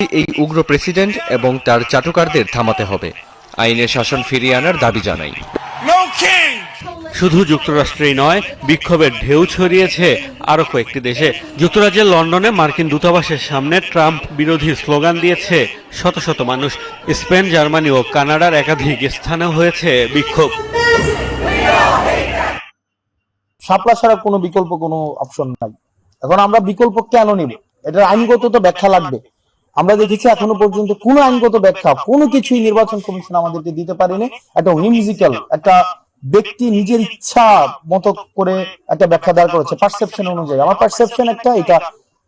এই উগ্র প্রেসিডেন্ট এবং তার চাটুকারদের থামাতে হবে। আইনের শাসন ফিরিয়ে আনার দাবি জানাই। শুধু যুক্তরাষ্ট্রেই নয় বিক্ষোভের ঢেউ ছড়িয়েছে আরও কয়েকটি দেশে। যুক্তরাজ্যের লন্ডনে মার্কিন দূতাবাসের সামনে ট্রাম্প বিরোধী স্লোগান দিয়েছে শত শত মানুষ। স্পেন জার্মানি ও কানাডার একাধিক স্থানেও হয়েছে বিক্ষোভ। শাপলা ছাড়া কোনো বিকল্প কোনো অপশন নাই। এখন আমরা বিকল্প কেন নিব? এটার আইনগত তো ব্যাখ্যা লাগবে। আমরা দেখেছি এখনও পর্যন্ত কোনো আইনগত ব্যাখ্যা, কোনো কিছুই নির্বাচন কমিশন আমাদেরকে দিতে পারেনি। একটা হুইমজিক্যাল একটা ব্যক্তি নিজের ইচ্ছা মতো করে একটা ব্যাখ্যা দাঁড় করেছে পারসেপশন অনুযায়ী। আমার পারসেপশন একটা, এটা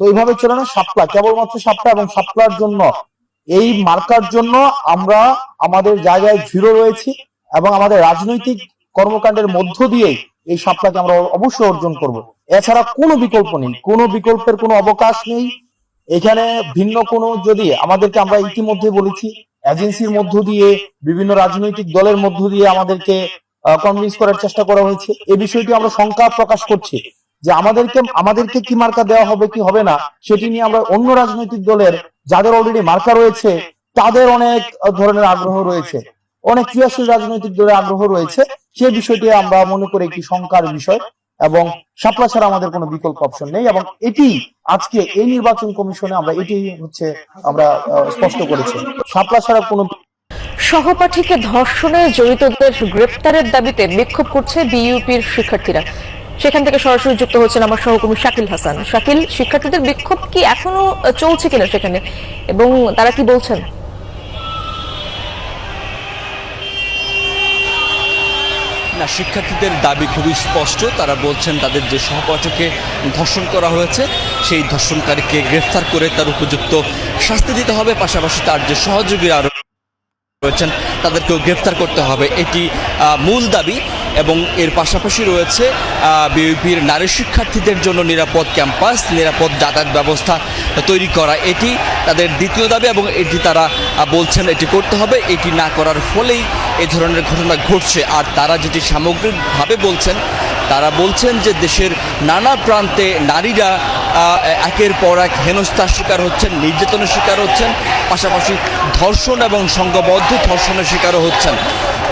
তো এইভাবে চলে না, সাপলা, কেবলমাত্র সাপলা এবং সাপলার জন্য। এই মার্কার জন্য আমরা আমাদের জায়গায় দৃঢ় রয়েছি এবং আমাদের রাজনৈতিক কর্মকাণ্ডের মধ্য দিয়েই এই সাপলাকে আমরা অবশ্যই অর্জন করব। এছাড়া কোনো বিকল্প নেই, কোনো বিকল্পের কোনো অবকাশ নেই। এখানে ভিন্ন কোনো যদি আমাদেরকে আমরা ইতিমধ্যে বলেছি এজেন্সির মধ্য দিয়ে, বিভিন্ন রাজনৈতিক দলের মধ্য দিয়ে আমাদেরকে কনভিন্স করার চেষ্টা করা হয়েছে। এ বিষয়টি আমরা শঙ্কা প্রকাশ করছি যে আমাদেরকে আমাদেরকে কি মার্কা দেওয়া হবে কি হবে না, সেটি নিয়ে আমরা অন্য রাজনৈতিক দলের যাদের অলরেডি মার্কা রয়েছে, তাদের অনেক ধরনের আগ্রহ রয়েছে। অনেক ক্রিয়াশীল রাজনৈতিক দলের আগ্রহ রয়েছে। সেই বিষয়টি আমরা মনে করি একটি শঙ্কার বিষয়। এবং শাপলা ছাড়া আমাদের কোনো বিকল্প অপশন নেই এবং এটি আজকে এই নির্বাচন কমিশনে আমরা এটি হচ্ছে আমরা স্পষ্ট করেছি। শাপলা ছাড়া কোনো সহপাঠীকে ধর্ষণে জড়িতদের গ্রেপ্তারের দাবিতে বিক্ষোভ করছে বিইউপির শিক্ষার্থীরা। সেখান থেকে সরাসরি যুক্ত হচ্ছেন আমার সহকর্মী শাকিল হাসান। শাকিল, শিক্ষার্থীদের বিক্ষোভ কি এখনও চলছে কিনা সেখানে? এবং তারা কি বলছেন? না, শিক্ষার্থীদের দাবি খুবই স্পষ্ট। তারা বলছেন তাদের যে সহপাঠকে ধর্ষণ করা হয়েছে, সেই ধর্ষণকারীকে গ্রেফতার করে তার উপযুক্ত শাস্তি দিতে হবে। পাশাপাশি তার যে সহযোগীরা রয়েছেন, তাদেরকেও গ্রেফতার করতে হবে। এটি মূল দাবি। এবং এর পাশাপাশি রয়েছে বিউপির নারী শিক্ষার্থীদের জন্য নিরাপদ ক্যাম্পাস, নিরাপদ যাতায়াত ব্যবস্থা তৈরি করা। এটি তাদের দ্বিতীয় দাবি এবং এটি তারা বলছেন এটি করতে হবে। এটি না করার ফলেই এ ধরনের ঘটনা ঘটছে। আর তারা যেটি সামগ্রিকভাবে বলছেন, তারা বলছেন যে দেশের নানা প্রান্তে নারীরা একের পর এক হেনস্থার শিকার হচ্ছেন, নির্যাতনের শিকার হচ্ছেন, পাশাপাশি ধর্ষণ এবং সংঘবদ্ধ ধর্ষণের শিকারও হচ্ছেন।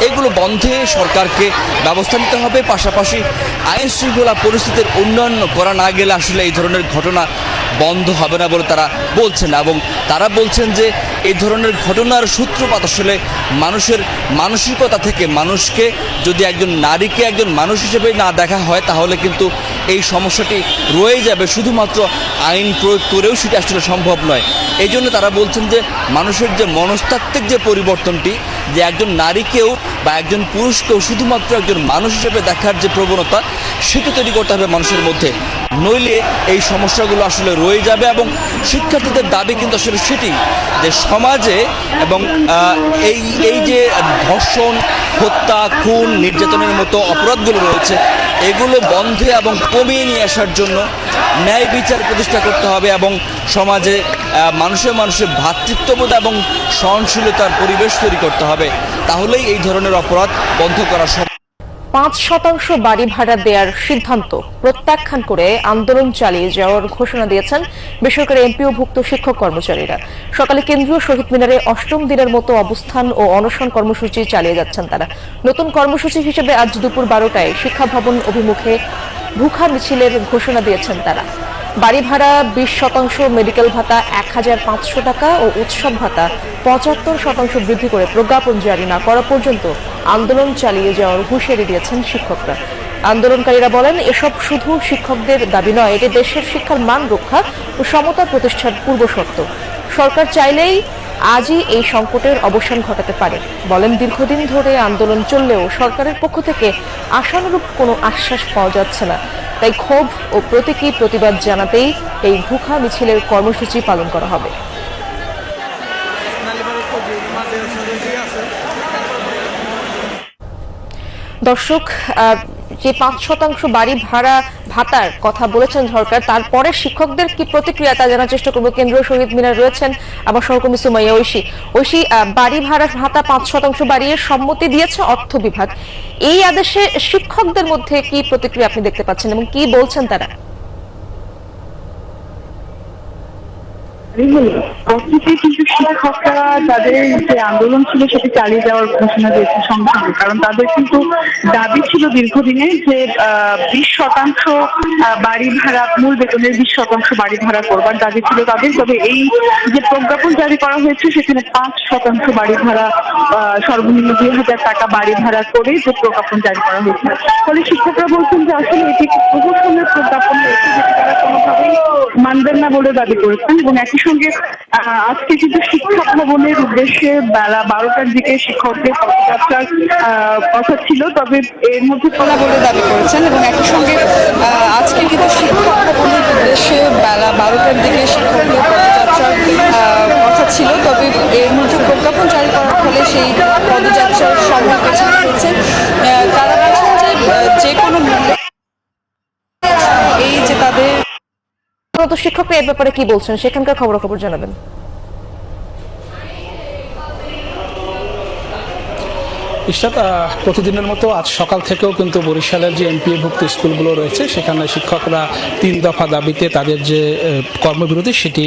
এগুলো বন্ধে সরকারকে ব্যবস্থা নিতে হবে, পাশাপাশি আইন শৃঙ্খলা পরিস্থিতির উন্নয়ন করা না গেলে আসলে এই ধরনের ঘটনা বন্ধ হবে না বলে তারা বলছেন এবং তারা বলছেন যে এই ধরনের ঘটনার সূত্রপাত আসলে মানুষের মানসিকতা থেকে মানুষকে যদি একজন নারীকে একজন মানুষ হিসেবে না দেখা হয়, তাহলে কিন্তু এই সমস্যাটি রয়ে যাবে। শুধুমাত্র আইন প্রয়োগ করেও সেটা আসলে সম্ভব নয়। এই জন্য তারা বলছেন যে মানুষের যে মনস্তাত্ত্বিক যে পরিবর্তনটি যে একজন নারীকেও বা একজন পুরুষকেও শুধুমাত্র একজন মানুষ হিসেবে দেখার যে প্রবণতা, সেটা তৈরি করতে হবে মানুষের মধ্যে। নইলে এই সমস্যাগুলো আসলে রয়ে যাবে এবং শিক্ষার্থীদের দাবি কিন্তু আসলে সেটি যে সমাজে এবং এই এই যে ধর্ষণ, হত্যা, খুন, নির্যাতনের মতো অপরাধগুলো রয়েছে এগুলো বন্ধে এবং কমিয়ে নিয়ে আসার জন্য ন্যায় বিচার প্রতিষ্ঠা করতে হবে এবং সমাজে মানুষের মানুষে মানুষে ভ্রাতৃত্ববোধ এবং সহনশীলতার পরিবেশ তৈরি করতে হবে। তাহলেই এই ধরনের অপরাধ বন্ধ করা সম্ভব। পাঁচ শতাংশ বাড়ি ভাড়া দেওয়ার সিদ্ধান্ত প্রত্যাখ্যান করে আন্দোলন চালিয়ে যাওয়ার ঘোষণা দিয়েছেন বেসরকারি এমপিওভুক্ত শিক্ষক কর্মচারীরা। সকালে কেন্দ্রীয় শহীদ মিনারে অষ্টম দিনের মতো অবস্থান ও অনশন কর্মসূচি চালিয়ে যাচ্ছেন তারা। নতুন কর্মসূচি হিসেবে আজ দুপুর বারোটায় শিক্ষা ভবন অভিমুখে ভুখা মিছিলের ঘোষণা দিয়েছেন তারা। বাড়ি ভাড়া বিশ শতাংশ মেডিকেল ভাতা এক হাজার পাঁচশো টাকা ও উৎসব ভাতা পঁচাত্তর শতাংশ বৃদ্ধি করে প্রজ্ঞাপন জারি না করা পর্যন্ত আন্দোলন চালিয়ে যাওয়ার হুঁশিয়ারি দিয়েছেন শিক্ষকরা। আন্দোলনকারীরা বলেন, এসব শুধু শিক্ষকদের দাবি নয়, এটি দেশের শিক্ষার মান রক্ষা ও সমতা প্রতিষ্ঠার পূর্বশর্ত সরকার চাইলেই আজই এই সংকটের অবসান ঘটাতে পারে, বলেন, দীর্ঘদিন ধরে আন্দোলন চললেও সরকারের পক্ষ থেকে আশানুরূপ কোনো আশ্বাস পাওয়া যাচ্ছে না। তাই ক্ষোভ ও প্রতীকী প্রতিবাদ জানাতেই এই ভুখা মিছিলের কর্মসূচি পালন করা হবে। দর্শক যে পাঁচ শতাংশ বাড়ি ভাড়া ভাতার কথা বলেছেন সরকার, তারপরে শিক্ষকদের কি প্রতিক্রিয়া তা জানার চেষ্টা করব। কেন্দ্রীয় শহীদ মিনার রয়েছেন আমার সহকর্মী সুমাইয়া ঐশী। ঐশী বাড়ি ভাড়া ভাতা পাঁচ শতাংশ বাড়িয়ে সম্মতি দিয়েছে অর্থ বিভাগ। এই আদেশে শিক্ষকদের মধ্যে কি প্রতিক্রিয়া আপনি দেখতে পাচ্ছেন এবং কি বলছেন তারা? অতীতে কিন্তু শিক্ষকরা তাদের যে আন্দোলন ছিল সেটি চালিয়ে যাওয়ার ঘোষণা দিয়েছে সঙ্গে কারণ তাদের কিন্তু দাবি ছিল দীর্ঘদিনে যে বিশ শতাংশ বাড়ি ভাড়া, মূল বেতনের বিশ শতাংশ বাড়ি ভাড়া করবার দাবি ছিল তাদের। তবে এই যে প্রজ্ঞাপন জারি করা হয়েছে, সেখানে পাঁচ শতাংশ বাড়ি ভাড়া সর্বনিম্ন দুই হাজার টাকা বাড়ি ভাড়া করে যে প্রজ্ঞাপন জারি করা হয়েছে। ফলে শিক্ষকরা বলছেন যে আসলে এটি একটি প্রহসনের প্রজ্ঞাপন রয়েছে মানবেন না বলে দাবি করেছেন এবং একই সঙ্গে আজকে কিন্তু শিক্ষা ভবনের উদ্দেশ্যে বেলা বারোটার দিকে শিক্ষকদের পদযাত্রার আহ, কথা ছিল তবে এর মধ্যে তোলা বলে দাবি করেছেন এবং একই সঙ্গে আজকে কিন্তু শিক্ষা ভবনের উদ্দেশ্যে বেলা বারোটার দিকে শিক্ষকদের পদযাত্রার কথা ছিল তবে এর মধ্যে প্রজ্ঞাপন জারি করার ফলে সেই পদযাত্রার সময় পেছানো হয়েছে আহ, তারা বলছেন যে আহ, যে কোনো মূল্যে এই যে তাদের তো শিক্ষকরা এর ব্যাপারে কি বলছেন সেখানকার খবরাখবর জানাবেন ইশরাত প্রতিদিনের মতো আজ সকাল থেকেও কিন্তু বরিশালের যে এমপিএভুক্ত স্কুলগুলো রয়েছে সেখানে শিক্ষকরা তিন দফা দাবিতে তাদের যে কর্মবিরতি সেটি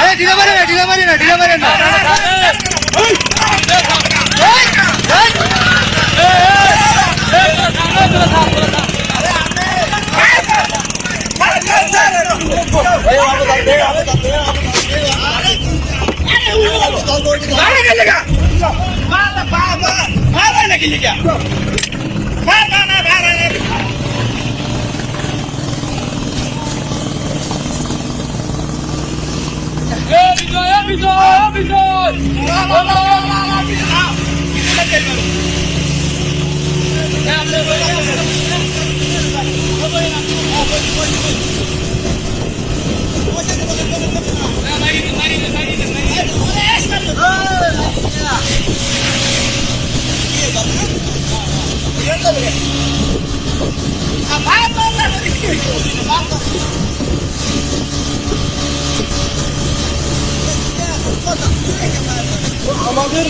আরে ঢিলা মারে না ঢিলা মারে না ঢিলা মারে না মারা নাকি লিখা মারা না মারা يا আমাদের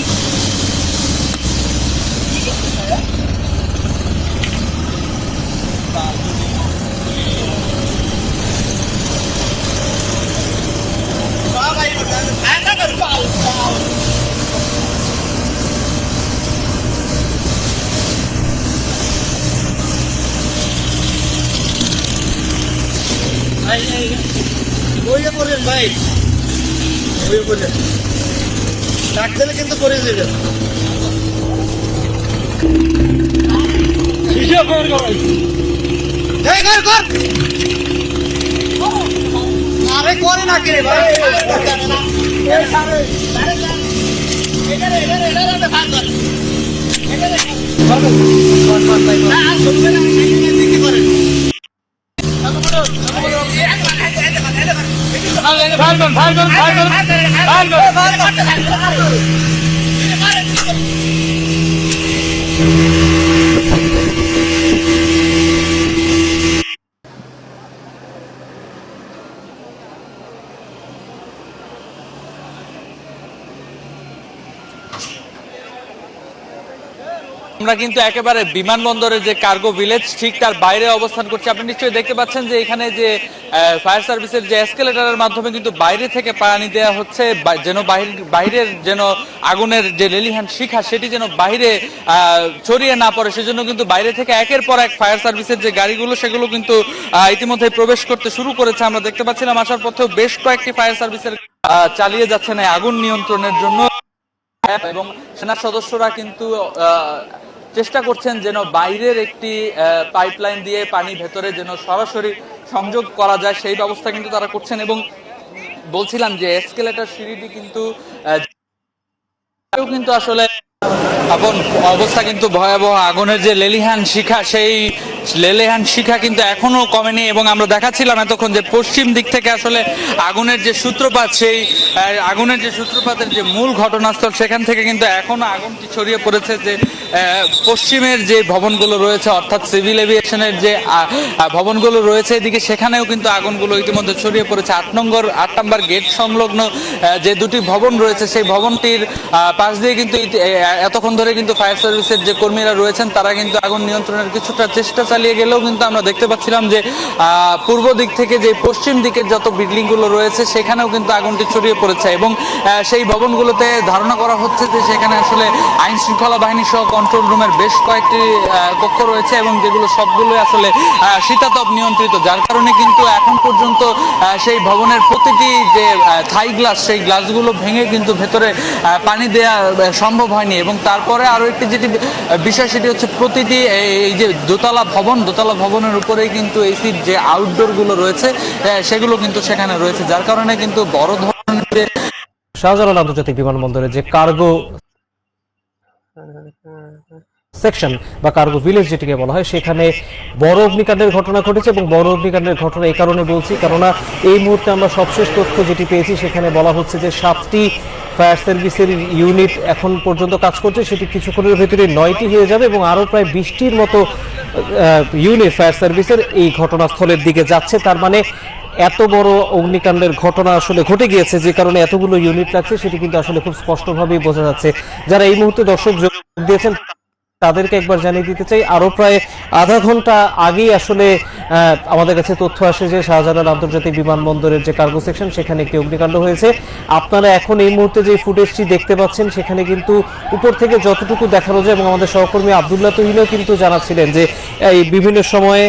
Ay, ay, ay. Voy a correr, bye. Voy a correr. ডাক কিন্তু করে দিবে আরে করে না কিরে ভাই এটা ফায়ার করুন ফায়ার করুন ফায়ার করুন ফায়ার করুন ফায়ার করুন আমরা কিন্তু একেবারে বিমানবন্দরের যে কার্গো ভিলেজ ঠিক তার বাইরে অবস্থান করছি। আপনি নিশ্চয়ই দেখতে পাচ্ছেন যে এখানে যে ফায়ার সার্ভিসের যে এসকেলেটরের মাধ্যমে কিন্তু বাইরে থেকে পানি দেওয়া হচ্ছে যেন বাহির- বাইরের যেন আগুনের যে লেলিহান শিখা, সেটি যেন বাইরে ছড়িয়ে না পড়ে। সেজন্য কিন্তু বাইরে থেকে একের পর এক ফায়ার সার্ভিসের যে গাড়িগুলো, সেগুলো কিন্তু ইতিমধ্যে প্রবেশ করতে শুরু করেছে। আমরা দেখতে পাচ্ছিলাম আসার পথেও বেশ কয়েকটি ফায়ার সার্ভিসের চালিয়ে যাচ্ছেন এই আগুন নিয়ন্ত্রণের জন্য। এবং সেনা সদস্যরা কিন্তু চেষ্টা করছেন যেন বাইরের একটি পাইপলাইন দিয়ে পানি ভেতরে যেন সরাসরি সংযোগ করা যায়, সেই ব্যবস্থা কিন্তু তারা করছেন এবং বলছিলাম যে এসকেলেটার সিঁড়িটি কিন্তু কিন্তু আসলে আপন অবস্থা কিন্তু ভয়াবহ। আগুনের যে লেলিহান শিখা, সেই লেলিহান শিখা কিন্তু এখনও কমেনি এবং আমরা দেখাচ্ছিলাম এতক্ষণ যে পশ্চিম দিক থেকে আসলে আগুনের যে সূত্রপাত, সেই আগুনের যে সূত্রপাতের যে মূল ঘটনাস্থল, সেখান থেকে কিন্তু এখনও আগুনটি ছড়িয়ে পড়েছে যে পশ্চিমের যে ভবনগুলো রয়েছে, অর্থাৎ সিভিল এভিয়েশনের যে ভবনগুলো রয়েছে এদিকে, সেখানেও কিন্তু আগুনগুলো ইতিমধ্যে ছড়িয়ে পড়েছে। আট নম্বর আট নম্বর গেট সংলগ্ন যে দুটি ভবন রয়েছে, সেই ভবনটির পাশ দিয়ে কিন্তু এতক্ষণ ধরে কিন্তু ফায়ার সার্ভিসের যে কর্মীরা রয়েছেন, তারা কিন্তু আগুন নিয়ন্ত্রণের কিছুটা চেষ্টা চালিয়ে গেলেও কিন্তু আমরা দেখতে পাচ্ছিলাম যে পূর্ব দিক থেকে যে পশ্চিম দিকের যত বিল্ডিংগুলো রয়েছে, সেখানেও কিন্তু আগুনটি ছড়িয়ে পড়েছে এবং সেই ভবনগুলোতে ধারণা করা হচ্ছে যে সেখানে আসলে আইন শৃঙ্খলা বাহিনী সহ কন্ট্রোল রুমের বেশ কয়েকটি কক্ষ রয়েছে এবং যেগুলো সবগুলো আসলে শীতাতপ নিয়ন্ত্রিত, যার কারণে কিন্তু এখন পর্যন্ত সেই ভবনের প্রতিটি যে থাই গ্লাস, সেই গ্লাসগুলো ভেঙে কিন্তু ভেতরে পানি দেওয়া সম্ভব হয়নি এবং তারপরে আরও একটি যেটি বিষয় সেটি হচ্ছে প্রতিটি এই যে দোতলা ভবন দোতলা ভবনের উপরেই কিন্তু এসির যে আউটডোরগুলো রয়েছে আহ, সেগুলো কিন্তু সেখানে রয়েছে যার কারণে কিন্তু বড় ধরনের শাহজালাল আন্তর্জাতিক বিমানবন্দরে যে কার্গো সেকশন বা কার্গো ভিলেজ যেটিকে বলা হয় সেখানে বড় অগ্নিকাণ্ডের ঘটনা ঘটেছে এবং বড় অগ্নিকাণ্ডের ঘটনা এই কারণে বলছি কেননা এই মুহূর্তে আমরা সবশেষ তথ্য যেটি পেয়েছি সেখানে বলা হচ্ছে যে সাতটি ফায়ার সার্ভিসের ইউনিট এখন পর্যন্ত কাজ করছে, সেটি কিছুক্ষণের ভেতরে নয়টি হয়ে যাবে এবং আরও প্রায় বিশটির মতো ইউনিট ফায়ার সার্ভিসের এই ঘটনাস্থলের দিকে যাচ্ছে। তার মানে এত বড় অগ্নিকাণ্ডের ঘটনা আসলে ঘটে গিয়েছে, যে কারণে এতগুলো ইউনিট লাগছে, সেটি কিন্তু আসলে খুব স্পষ্টভাবেই বোঝা যাচ্ছে। যারা এই মুহূর্তে দর্শক যোগ দিয়েছেন তাদেরকে একবার জানিয়ে দিতে চাই। আরও প্রায় আধা ঘণ্টা আগেই আসলে আমাদের কাছে তথ্য আসে যে শাহজালাল আন্তর্জাতিক বিমানবন্দরের যে কার্গো সেকশন সেখানে একটি অগ্নিকাণ্ড হয়েছে। আপনারা এখন এই মুহূর্তে যে ফুটেজটি দেখতে পাচ্ছেন, সেখানে কিন্তু উপর থেকে যতটুকু দেখানো যায়, এবং আমাদের সহকর্মী আবদুল্লাহ তহিনও কিন্তু জানাচ্ছিলেন যে, এই বিভিন্ন সময়ে